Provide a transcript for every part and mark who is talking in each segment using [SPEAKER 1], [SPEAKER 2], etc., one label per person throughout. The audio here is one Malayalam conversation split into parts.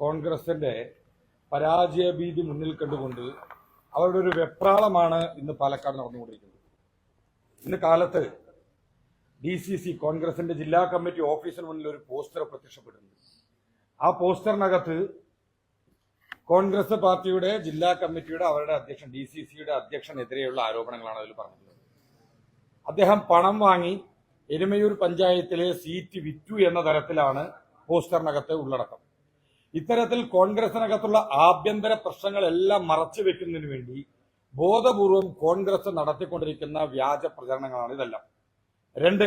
[SPEAKER 1] കോൺഗ്രസിന്റെ പരാജയ ഭീതി മുന്നിൽ കണ്ടുകൊണ്ട് അവരുടെ ഒരു വെപ്രാളമാണ് ഇന്ന് പാലക്കാട് നടന്നുകൊണ്ടിരിക്കുന്നത്. ഇന്ന് കാലത്ത് ഡി സി സി കോൺഗ്രസിന്റെ ജില്ലാ കമ്മിറ്റി ഓഫീസിന് മുന്നിൽ ഒരു പോസ്റ്റർ പ്രത്യക്ഷപ്പെടുന്നു. ആ പോസ്റ്ററിനകത്ത് കോൺഗ്രസ് പാർട്ടിയുടെ ജില്ലാ കമ്മിറ്റിയുടെ അവരുടെ അധ്യക്ഷൻ ഡി സി സിയുടെ അധ്യക്ഷനെതിരെയുള്ള ആരോപണങ്ങളാണ് അതിൽ പറഞ്ഞിട്ടുള്ളത്. അദ്ദേഹം പണം വാങ്ങി എരുമയൂർ പഞ്ചായത്തിലെ സീറ്റ് വിറ്റു എന്ന തരത്തിലാണ് പോസ്റ്ററിനകത്ത് ഉള്ളടക്കം. ഇത്തരത്തിൽ കോൺഗ്രസിനകത്തുള്ള ആഭ്യന്തര പ്രശ്നങ്ങളെല്ലാം മറച്ചു വെക്കുന്നതിന് വേണ്ടി ബോധപൂർവം കോൺഗ്രസ് നടത്തിക്കൊണ്ടിരിക്കുന്ന വ്യാജ പ്രചരണങ്ങളാണ് ഇതെല്ലാം. രണ്ട്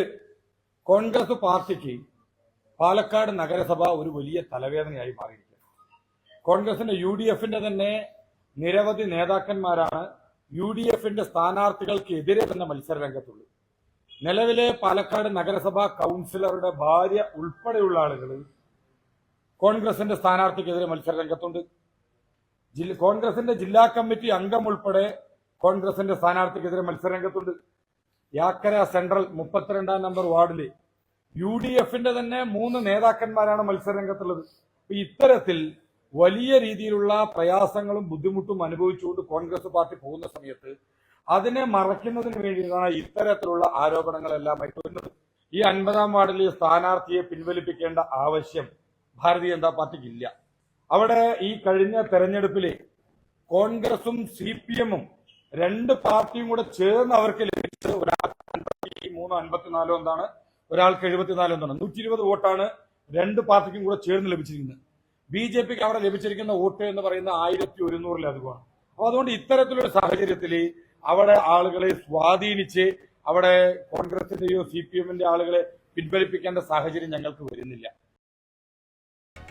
[SPEAKER 1] കോൺഗ്രസ് പാർട്ടിക്ക് പാലക്കാട് നഗരസഭ ഒരു വലിയ തലവേദനയായി മാറിയിരിക്കുന്നു. കോൺഗ്രസിന്റെ യു ഡി എഫിന്റെ തന്നെ നിരവധി നേതാക്കന്മാരാണ് യു ഡി എഫിന്റെ സ്ഥാനാർത്ഥികൾക്ക് എതിരെ തന്നെ മത്സര രംഗത്തുള്ളൂ നിലവിലെ പാലക്കാട് നഗരസഭാ കൗൺസിലറുടെ ഭാര്യ ഉൾപ്പെടെയുള്ള ആളുകൾ കോൺഗ്രസിന്റെ സ്ഥാനാർത്ഥിക്കെതിരെ മത്സര രംഗത്തുണ്ട്. കോൺഗ്രസിന്റെ ജില്ലാ കമ്മിറ്റി അംഗം ഉൾപ്പെടെ കോൺഗ്രസിന്റെ സ്ഥാനാർത്ഥിക്കെതിരെ മത്സര രംഗത്തുണ്ട്. യാക്കര സെൻട്രൽ മുപ്പത്തിരണ്ടാം നമ്പർ വാർഡിൽ യു ഡി എഫിന്റെ തന്നെ മൂന്ന് നേതാക്കന്മാരാണ് മത്സര രംഗത്തുള്ളത്. ഇത്തരത്തിൽ വലിയ രീതിയിലുള്ള പ്രയാസങ്ങളും ബുദ്ധിമുട്ടും അനുഭവിച്ചുകൊണ്ട് കോൺഗ്രസ് പാർട്ടി പോകുന്ന സമയത്ത് അതിനെ മറയ്ക്കുന്നതിന് വേണ്ടിയിട്ടാണ് ഇത്തരത്തിലുള്ള ആരോപണങ്ങളെല്ലാം വരുന്നത്. ഈ അൻപതാം വാർഡിൽ സ്ഥാനാർത്ഥിയെ പിൻവലിപ്പിക്കേണ്ട ആവശ്യം ഭാരതീയ ജനതാ പാർട്ടിക്ക് ഇല്ല അവിടെ ഈ കഴിഞ്ഞ തെരഞ്ഞെടുപ്പിൽ കോൺഗ്രസും സി പി എമ്മും രണ്ട് പാർട്ടിയും കൂടെ ചേർന്ന് അവർക്ക് ലഭിച്ചത് ഒരാൾക്ക് മൂന്നോ അൻപത്തിനാലോ എന്താണ് ഒരാൾക്ക് എഴുപത്തിനാലോ എന്താണ്. നൂറ്റി ഇരുപത് വോട്ടാണ് രണ്ട് പാർട്ടിക്കും കൂടെ ചേർന്ന് ലഭിച്ചിരിക്കുന്നത്. ബി ജെ പിക്ക് അവിടെ ലഭിച്ചിരിക്കുന്ന വോട്ട് എന്ന് പറയുന്ന ആയിരത്തി ഒരുന്നൂറിലധികമാണ് അപ്പൊ അതുകൊണ്ട് ഇത്തരത്തിലൊരു സാഹചര്യത്തിൽ അവിടെ ആളുകളെ സ്വാധീനിച്ച് അവിടെ കോൺഗ്രസിന്റെയോ സി പി എമ്മിന്റെ ആളുകളെ പിൻവലിപ്പിക്കേണ്ട സാഹചര്യം ഞങ്ങൾക്ക് വരുന്നില്ല.